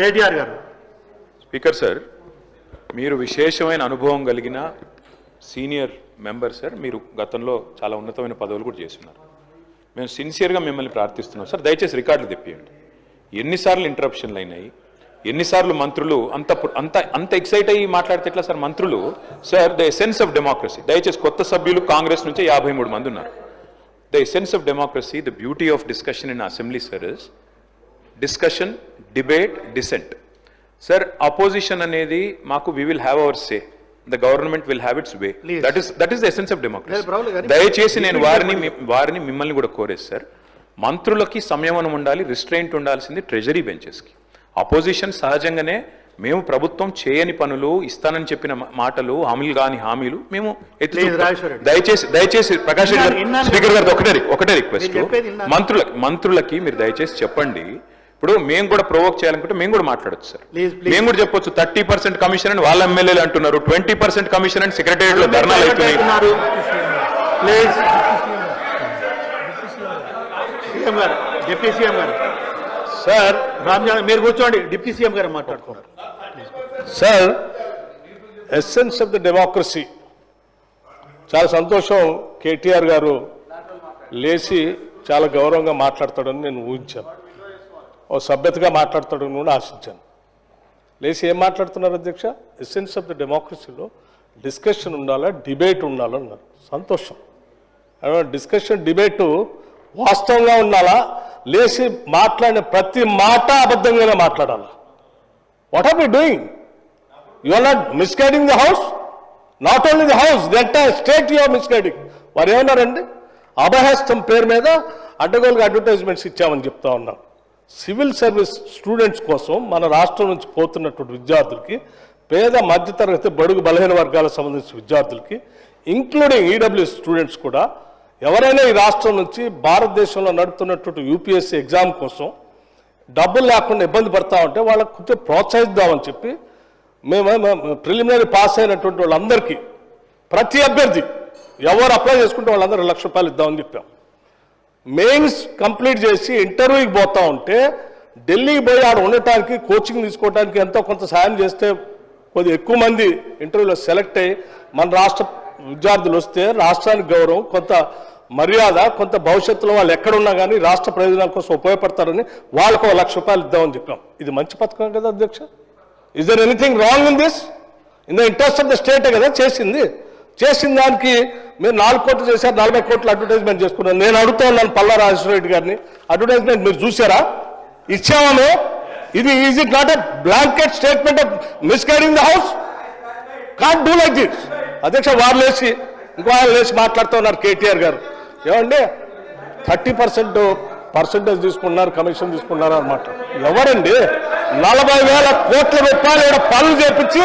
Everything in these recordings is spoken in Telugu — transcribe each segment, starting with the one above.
కేటీఆర్ గారు. స్పీకర్ సార్ మీరు విశేషమైన అనుభవం కలిగిన సీనియర్ మెంబర్ సార్ మీరు గతంలో చాలా ఉన్నతమైన పదవులు కూడా చేస్తున్నారు. మేము సిన్సియర్గా మిమ్మల్ని ప్రార్థిస్తున్నాం. సార్ దయచేసి రికార్డులు తెప్పియండి. ఎన్నిసార్లు ఇంటరప్షన్లు అయినాయి? ఎన్నిసార్లు మంత్రులు అంత అంత అంత ఎక్సైట్ అయ్యి మాట్లాడితే ఎట్లా సార్ మంత్రులు? Sir the essence of democracy దయచేసి కొత్త సభ్యులు కాంగ్రెస్ నుంచి యాభై మూడు మంది ఉన్నారు. The essence of democracy the beauty of discussion in assembly sir is discussion debate dissent sir opposition అనేది మాకు we will have our say the government will have its way. That is that is the essence of democracy దయచేసి నేను వారిని వారిని మిమ్మల్ని కూడా కోరేది సార్ మంత్రులకి సంయమనం ఉండాలి రిస్ట్రైంట్ ఉండాల్సింది ట్రెజరీ బెంచెస్కి అపోజిషన్ సహజంగానే మేము ప్రభుత్వం చేయని పనులు ఇస్తానని చెప్పిన మాటలు హామీలు కాని హామీలు మేము. దయచేసి దయచేసి ప్రకాష్ రెడ్డి. స్పీకర్ గారు ఒకటే ఒకటే రిక్వెస్ట్. మంత్రులకి మంత్రులకి మీరు దయచేసి చెప్పండి ఇప్పుడు మేము కూడా ప్రొవోక్ చేయాలనుకుంటే మేము కూడా మాట్లాడొచ్చు సార్. మేము కూడా చెప్పొచ్చు థర్టీ పర్సెంట్ కమిషన్ అని వాళ్ళ ఎమ్మెల్యేలు అంటున్నారు ట్వంటీ పర్సెంట్ కమిషన్ అని సెక్రటరియట్లో ధర్నాలు అవుతున్నాయి. గారు డిప్యూటీ సీఎం గారు. సార్ రామ్జాన్ మీరు కూర్చోండి డిప్యూటీ సీఎం గారు మాట్లాడుతున్నారు sir essence of the democracy చాలా సంతోషం కేటీఆర్ గారు లేచి చాలా గౌరవంగా మాట్లాడతాడని నేను ఊహించాను. ఓ సభ్యతగా మాట్లాడతాడని కూడా ఆశించాను. లేచి ఏం మాట్లాడుతున్నారు అధ్యక్ష? ఎసెన్స్ ఆఫ్ ద డెమోక్రసీలో డిస్కషన్ ఉండాలా డిబేట్ ఉండాలన్నారు సంతోషం. డిస్కషన్ డిబేటు వాస్తవంగా ఉండాలా? లేచి మాట్లాడిన ప్రతి మాట అబద్ధంగానే మాట్లాడాలా? What are you doing you are not misguiding the house not only the house the entire state you are misguiding వారు ఏమన్నారండి అభహస్తం పేరు మీద అడ్డగోలుగా అడ్వర్టైజ్మెంట్స్ ఇచ్చామని చెప్తా ఉన్నారు సివిల్ సర్వీస్ స్టూడెంట్స్ కోసం మన రాష్ట్రం నుంచి పోతున్నటువంటి విద్యార్థులకి పేద మధ్యతరగతి బడుగు బలహీన వర్గాలకు సంబంధించిన విద్యార్థులకి ఇంక్లూడింగ్ ఈడబ్ల్యూ స్టూడెంట్స్ కూడా ఎవరైనా ఈ రాష్ట్రం నుంచి భారతదేశంలో నడుపుతున్నటువంటి యూపీఎస్సీ ఎగ్జామ్ కోసం డబ్బులు లేకుండా ఇబ్బంది పడతా ఉంటే వాళ్ళకి కొంచెం ప్రోత్సహిద్దామని చెప్పి మేము ప్రిలిమినరీ పాస్ అయినటువంటి వాళ్ళందరికీ ప్రతి అభ్యర్థి ఎవరు అప్లై చేసుకుంటే వాళ్ళందరూ లక్ష రూపాయలు ఇద్దామని చెప్పాం. మెయిన్స్ కంప్లీట్ చేసి ఇంటర్వ్యూకి పోతా ఉంటే ఢిల్లీకి పోయి ఆడ ఉండటానికి కోచింగ్ తీసుకోవడానికి ఎంతో కొంత సాయం చేస్తే కొద్దిగా ఎక్కువ మంది ఇంటర్వ్యూలో సెలెక్ట్ అయ్యి మన రాష్ట్ర విద్యార్థులు వస్తే రాష్ట్రానికి గౌరవం కొంత మర్యాద కొంత భవిష్యత్తులో వాళ్ళు ఎక్కడున్నా కానీ రాష్ట్ర ప్రయోజనాల కోసం ఉపయోగపడతారని వాళ్ళకు ఒక లక్ష రూపాయలు ఇద్దామని చెప్పాం. ఇది మంచి పథకం కదా అధ్యక్ష? Is there anything wrong in this in the interest of the స్టేటే కదా చేసింది. చేసిన దానికి మీరు నాలుగు కోట్లు చేశారు నలభై కోట్లు అడ్వర్టైజ్మెంట్ చేసుకున్నారు. నేను అడుగుతా ఉన్నాను పల్లా రాజేశ్వర రెడ్డి గారిని. అడ్వర్టైజ్మెంట్ మీరు చూసారా ఇచ్చామా ఇది is it not a blanket statement of misguiding the house can do like this అధ్యక్ష వారు లేచి ఇంకో ఆయన లేచి మాట్లాడుతూ ఉన్నారు కేటీఆర్ గారు. ఏమండి? థర్టీ పర్సెంట్ పర్సెంటేజ్ తీసుకున్నారు కమిషన్ తీసుకున్నారు అనమాట ఎవరండి? నలభై వేల కోట్ల రూపాయలు ఇక్కడ పనులు చేపించి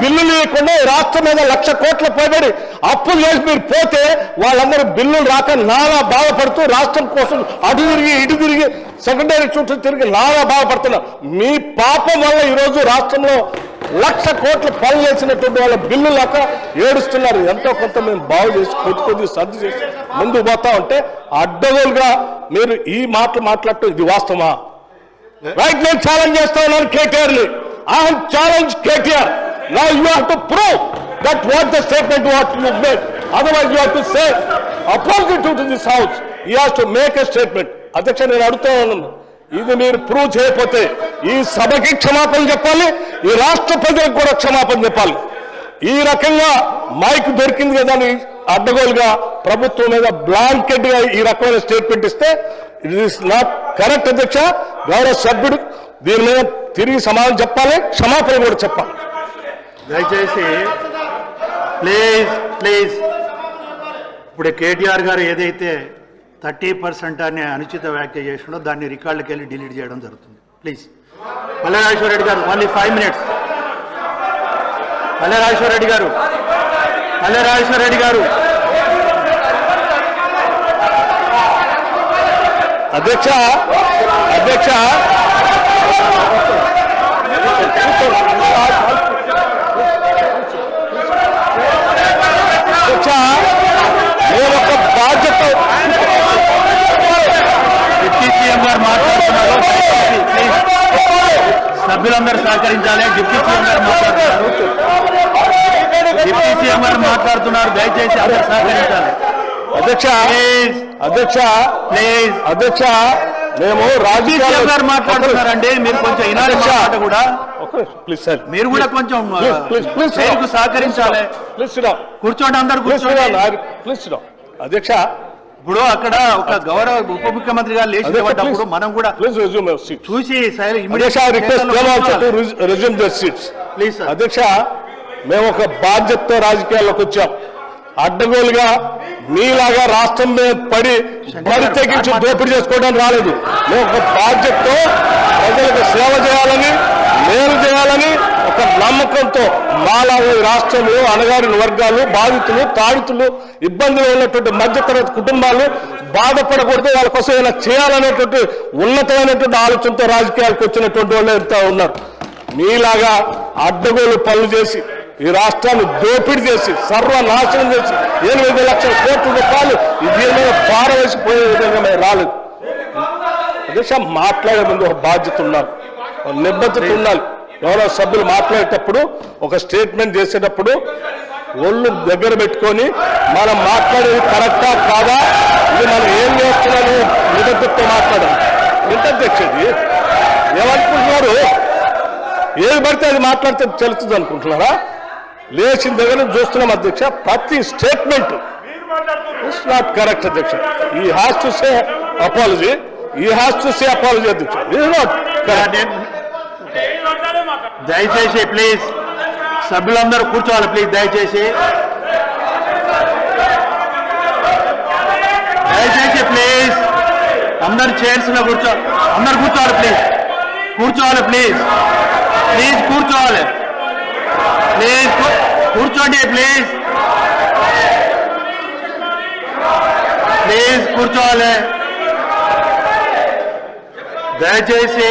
బిల్లులు లేకుండా రాష్ట్రం మీద లక్ష కోట్ల పైబడి అప్పులు చేసి మీరు పోతే వాళ్ళందరూ బిల్లులు రాక నానా బాధపడుతూ రాష్ట్రం కోసం అటు తిరిగి ఇటు తిరిగి సెకండరీ చుట్టూ తిరిగి నానా బాధపడుతున్నారు. మీ పాపం వల్ల ఈరోజు రాష్ట్రంలో లక్ష కోట్ల పనులు చేసినటువంటి వాళ్ళ బిల్లు లేక ఏడుస్తున్నారు. ఎంతో కొంత మేము బాగు చేసి కొద్ది కొద్ది సర్ది చేసి ముందుకు పోతా ఉంటే అడ్డగోలుగా మీరు ఈ మాటలు మాట్లాడటం ఇది వాస్తవమా? రైట్ నేను ఛాలెంజ్ చేస్తా ఉన్నాను కేటీఆర్ని. I challenge KTR now you have to prove that what the statement what you made otherwise you have to say opposite to this house you have to make a statement అధ్యక్ష నేను అడుగుతా ఉన్నాను. ఇది మీరు ప్రూవ్ చేయకపోతే ఈ సభకి క్షమాపణ చెప్పాలి ఈ రాష్ట్ర ప్రజలకు కూడా క్షమాపణ చెప్పాలి. ఈ రకంగా మైక్ దొరికింది కదా అని అడ్డగోలుగా ప్రభుత్వం మీద బ్లాంకెట్గా ఈ రకమైన స్టేట్మెంట్ ఇస్తే ఇట్ ఈస్ నాట్ కరెక్ట్ అధ్యక్ష గౌరవ సభ్యుడు దీని మీద తిరిగి సమాధానం చెప్పాలి క్షమాపణ కూడా చెప్పాలి. దయచేసి ప్లీజ్ ప్లీజ్ ఇప్పుడు కేటీఆర్ గారు ఏదైతే థర్టీ పర్సెంట్ అనే అనుచిత వ్యాఖ్య చేసినో దాన్ని రికార్డుకి వెళ్ళి డిలీట్ చేయడం జరుగుతుంది. ప్లీజ్. పల్లెరాజేశ్వర రెడ్డి గారు ఓన్లీ ఫైవ్ మినిట్స్. పల్లెరాజేశ్వర రెడ్డి గారు పల్లెరాజేశ్వర రెడ్డి గారు. అధ్యక్ష అధ్యక్ష నేను ఒక బాధ్యత డిప్యూటీ సీఎం గారు మాట్లాడుతున్నారు దయచేసి ప్లీజ్ సభ్యులందరూ సహకరించాలి డిప్యూటీ సీఎం గారు మాట్లాడుతున్నారు డిప్యూటీ సీఎం మాట్లాడుతున్నారు దయచేసి అందరూ సహకరించాలి అధ్యక్ష ప్లీజ్ అధ్యక్ష ప్లీజ్ అధ్యక్ష మేము డిప్యూటీ సీఎం గారు మాట్లాడుతున్నారండి మీరు కొంచెం వినాలి మా మాట కూడా ప్లీజ్ సార్ మీరు కూడా కొంచెం సహకరించాలి ప్లీజ్ కూర్చోండి అందరు కూర్చోండి ప్లీజ్ అధ్యక్ష ఇప్పుడు అక్కడ ఒక గౌరవ ఉప ముఖ్యమంత్రి గారు లేచి నిలబడ్డప్పుడు మనం కూడా చూసి అధ్యక్ష మేము ఒక బాధ్యతతో రాజకీయాల్లోకి వచ్చాం. అడ్డగోలుగా మీలాగా రాష్ట్రం మీద పడి బరి తెగించి దోపిడీ చేసుకోవడానికి రాలేదు. మేము ఒక బాధ్యతతో ప్రజలకు సేవ చేయాలని మేలు చేయాలని ఒక నమ్మకంతో మాలాగా ఈ రాష్ట్రంలో అణగారిన వర్గాలు బాధితులు తాడితులు ఇబ్బందులు ఉన్నటువంటి మధ్యతరగతి కుటుంబాలు బాధపడకూడదు. వాళ్ళ కోసం ఏమైనా చేయాలనేటువంటి ఉన్నతమైనటువంటి ఆలోచనతో రాజకీయాలకు వచ్చినటువంటి వాళ్ళు ఎంత ఉన్నారు. మీలాగా అడ్డగోలు పనులు చేసి ఈ రాష్ట్రాన్ని దోపిడీ చేసి సర్వనాశనం చేసి ఎనిమిది లక్షల కోట్ల రూపాయలు ఈ దీని పారవేసిపోయే విధంగా మేము రాలేదు. అధ్యక్ష మాట్లాడే ముందు ఒక బాధ్యత ఉన్నారు నిబద్ధత ఉండాలి. ఎవరో సభ్యులు మాట్లాడేటప్పుడు ఒక స్టేట్మెంట్ చేసేటప్పుడు ఒళ్ళు దగ్గర పెట్టుకొని మనం మాట్లాడేది కరెక్టా కాదా? ఇది మనం ఏం చేస్తున్నాము? నిబద్ధతతో మాట్లాడాలి. ఎంత ఏమనుకుంటున్నారు ఏది పడితే అది మాట్లాడితే తెలుస్తుంది అనుకుంటున్నారా? లేచిన దగ్గర నుంచి చూస్తున్నాం అధ్యక్ష. ప్రతి స్టేట్మెంట్ ఇట్స్ నాట్ కరెక్ట్ అధ్యక్ష. He has to say apology he has to say apology అధ్యక్ష. దయచేసి ప్లీజ్ సభ్యులందరూ కూర్చోవాలి ప్లీజ్ దయచేసి. దయచేసి ప్లీజ్ అందరు చైర్స్లో కూర్చో అందరు కూర్చోవాలి ప్లీజ్. కూర్చోవాలి ప్లీజ్. ప్లీజ్ కూర్చోవాలి. ప్లీజ్ కూర్చోండి ప్లీజ్ ప్లీజ్ కూర్చోవాలి. దయచేసి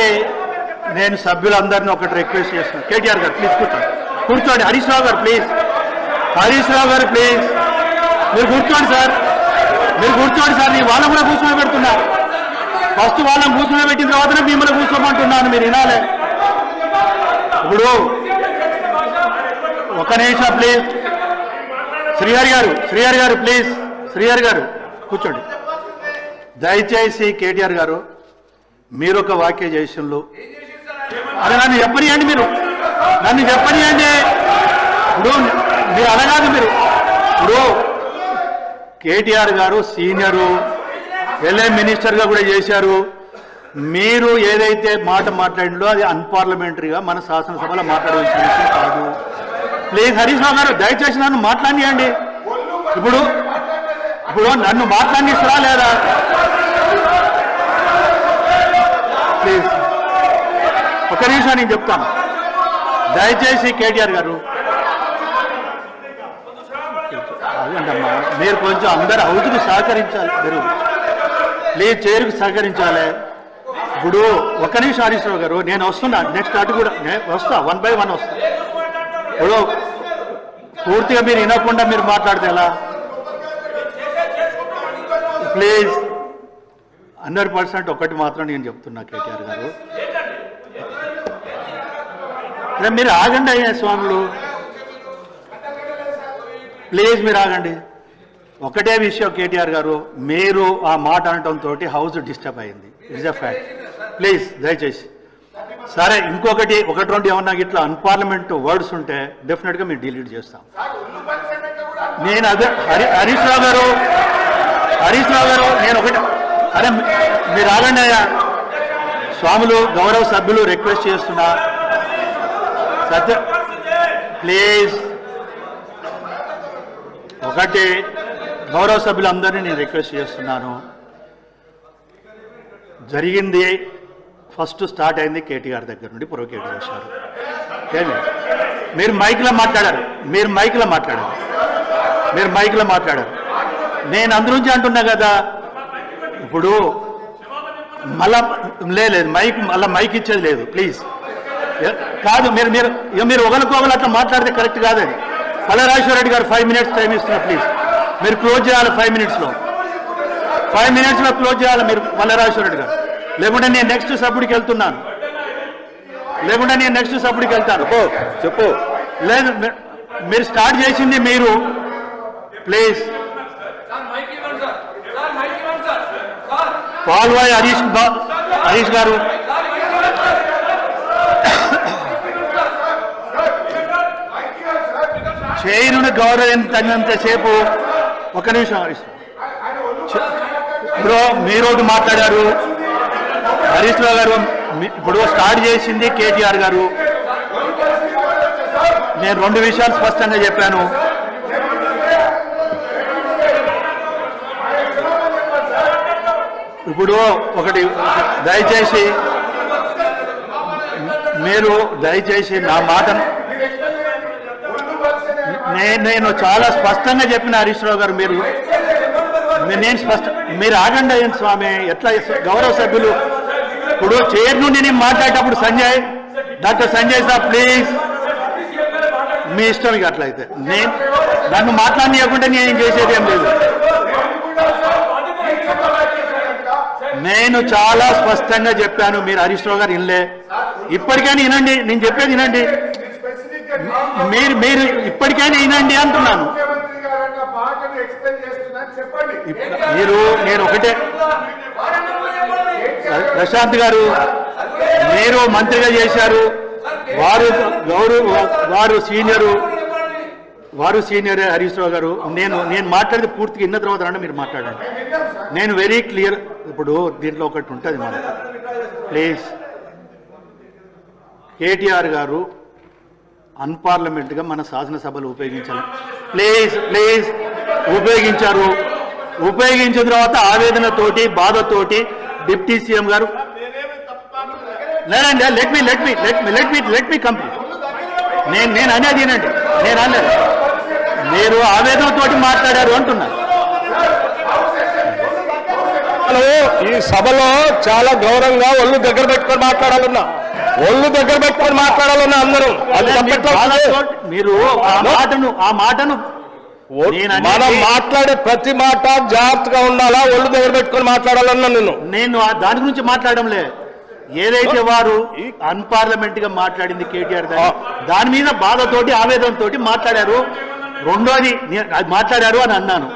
నేను సభ్యులందరినీ ఒకటి రిక్వెస్ట్ చేస్తున్నాను కేటీఆర్ గారు ప్లీజ్ కూర్చోండి. కూర్చోండి. హరీష్ రావు గారు ప్లీజ్ హరీష్ రావు గారు ప్లీజ్ మీరు కూర్చోండి సార్ మీరు కూర్చోండి సార్ నేను వాళ్ళని కూడా కూర్చొని పెడుతున్నా. ఫస్ట్ వాళ్ళని కూర్చొని పెట్టిన తర్వాతనే మిమ్మల్ని కూర్చోమంటున్నాను. మీరు వినాలి. ఇప్పుడు ఒక నిమిషం ప్లీజ్ శ్రీహరి గారు శ్రీహరి గారు ప్లీజ్ శ్రీహరి గారు కూర్చోండి. దయచేసి కేటీఆర్ గారు మీరు ఒక వాక్య చేసిన్లు అది నన్ను చెప్పనియండి మీరు. నన్ను చెప్పనియండి. ఇప్పుడు మీరు అనగాదు మీరు. ఇప్పుడు కేటీఆర్ గారు సీనియరు ఎల్ఏ మినిస్టర్గా కూడా చేశారు. మీరు ఏదైతే మాట మాట్లాడిందో అది అన్పార్లమెంటరీగా మన శాసనసభలో మాట్లాడవలసిన విషయం కాదు. ప్లీజ్ హరీష్ రావు గారు దయచేసి నన్ను మాట్లాడియండి. ఇప్పుడు ఇప్పుడు నన్ను మాట్లాడిస్తారా లేదా? ప్లీజ్. ఒక నిమిషం నేను చెప్తాను. దయచేసి కేటీఆర్ గారు. అదేంటమ్మా మీరు కొంచెం అందరు హౌస్కి సహకరించాలి. మీరు ప్లీజ్ చేరుకు సహకరించాలి. ఇప్పుడు ఒక నిమిషం హరీశ్రావు గారు నేను వస్తున్నా. నెక్స్ట్ అటు కూడా నేను వస్తా. వన్ బై వన్ వస్తా. ఇప్పుడు పూర్తిగా మీరు వినకుండా మీరు మాట్లాడితే ఎలా? ప్లీజ్ హండ్రెడ్ పర్సెంట్ ఒకటి మాత్రం నేను చెప్తున్నా కేటీఆర్ గారు. మీరు ఆగండి అయ్యా స్వాములు. ప్లీజ్ మీరు ఆగండి. ఒకటే విషయం కేటీఆర్ గారు మీరు ఆ మాట అనటంతో హౌస్ డిస్టర్బ్ అయింది. ఇట్స్ ఎ ఫ్యాక్ట్ ప్లీజ్ దయచేసి. సరే ఇంకొకటి ఒకటి రెండు ఏమన్నా ఇట్లా అన్పార్లమెంట్ వర్డ్స్ ఉంటే డెఫినెట్గా మేము డిలీట్ చేస్తాం. నేను అదే హరి హరీష్ రావు గారు హరీష్ రావు గారు నేను ఒకటి అరే మీరు ఆగండి అయ్యా. స్వాములు గౌరవ సభ్యులు రిక్వెస్ట్ చేస్తున్నా. సత్య ప్లీజ్ ఒకటి గౌరవ సభ్యులందరినీ నేను రిక్వెస్ట్ చేస్తున్నాను. జరిగింది ఫస్ట్ స్టార్ట్ అయింది కేటీఆర్ దగ్గర నుండి ప్రొకేట్ చేశారు. ఏమి? మీరు మైక్లో మాట్లాడారు. మీరు మైక్లో మాట్లాడారు. మీరు మైక్లో మాట్లాడారు. నేను అందులోంచి అంటున్నా కదా ఇప్పుడు మళ్ళా లేదు మైక్ మళ్ళీ మైక్ ఇచ్చేది లేదు ప్లీజ్. కాదు మీరు మీరు ఇక మీరు ఒకరికొకరు అట్లా మాట్లాడితే కరెక్ట్ కాదు పల్లరాజేశ్వర రెడ్డి గారు ఫైవ్ మినిట్స్ టైం ఇస్తున్నారు ప్లీజ్. మీరు క్లోజ్ చేయాలి ఫైవ్ మినిట్స్లో. ఫైవ్ మినిట్స్లో క్లోజ్ చేయాలి మీరు పల్లరాజేశ్వర రెడ్డి గారు. లేకుంటే నేను నెక్స్ట్ సభ్యుడికి వెళ్తున్నాను. లేకుంటే నేను నెక్స్ట్ సభ్యుడికి వెళ్తాను. చెప్పు లేదు మీరు స్టార్ట్ చేసింది మీరు. ప్లీజ్ పాల్వాయి హరీష్ హరీష్ గారు. చైరును గౌరవించినంతసేపు ఒక నిమిషం హరీష్ ఇప్పుడు మీరు మాట్లాడారు. హరీష్ రావు గారు మీ- ఇప్పుడు స్టార్ట్ చేసింది కేటీఆర్ గారు. నేను రెండు విషయాలు స్పష్టంగా చెప్పాను. ఇప్పుడు ఒకటి దయచేసి మీరు దయచేసి నా మాటను నేను చాలా స్పష్టంగా చెప్పిన హరీష్ రావు గారు మీరు నేను స్పష్ట మీరు ఆగండి స్వామి. ఎట్లా గౌరవ సభ్యులు ఇప్పుడు చైర్ నుండి నేను మాట్లాడేటప్పుడు Sanjay doctor Sanjay sir please. మీ ఇష్టం ఇక అట్లయితే. నేను నన్ను మాట్లాడనీయకుండా నేను చేసేది ఏం లేదు. నేను చాలా స్పష్టంగా చెప్పాను మీరు హరీష్ రావు గారు వినలే. ఇప్పటికైనా వినండి నేను చెప్పేది వినండి. మీరు మీరు ఇప్పటికైనా వినండి అంటున్నాను. మీరు నేను ఒకటే ప్రశాంత్ గారు మీరు మంత్రిగా చేశారు. వారు గౌరవ వారు సీనియరు వారు సీనియర్ హరీష్ రావు గారు. నేను నేను మాట్లాడితే పూర్తిగా ఇన్న తర్వాత రండి మీరు మాట్లాడండి. నేను వెరీ క్లియర్ ఇప్పుడు దీంట్లో ఒకటి ఉంటుంది మనకు ప్లీజ్ కేటీఆర్ గారు అన్పార్లమెంట్గా మన శాసనసభలు ఉపయోగించాలి. ప్లీజ్ ప్లీజ్ ఉపయోగించారు. ఉపయోగించిన తర్వాత ఆవేదనతోటి బాధతోటి డిప్టీ సీఎం గారు. లేదండి let me let me let me let me let me complete నేను నేను అనేది వినండి నేను అనలేదు. మీరు ఆవేదనతోటి మాట్లాడారు అంటున్నా. ఈ సభలో చాలా గౌరవంగా ఒళ్ళు దగ్గర పెట్టుకొని మాట్లాడాలన్నా. ఒళ్ళు దగ్గర పెట్టుకొని మాట్లాడాలన్నా అందరూ. అది మీరు ఆ మాటను ఆ మాటను మనం మాట్లాడే ప్రతి మాట జాగ్రత్తగా ఉండాలా? ఒళ్ళు దగ్గర పెట్టుకొని మాట్లాడాలన్నా నేను. నేను దాని గురించి మాట్లాడడంలే. ఏదైతే వారు అన్పార్లమెంట్గా మాట్లాడింది కేటీఆర్ దాని దాని మీద బాధతోటి ఆవేదనతోటి మాట్లాడారు. రెండోది మాట్లాడారు అని అన్నాను.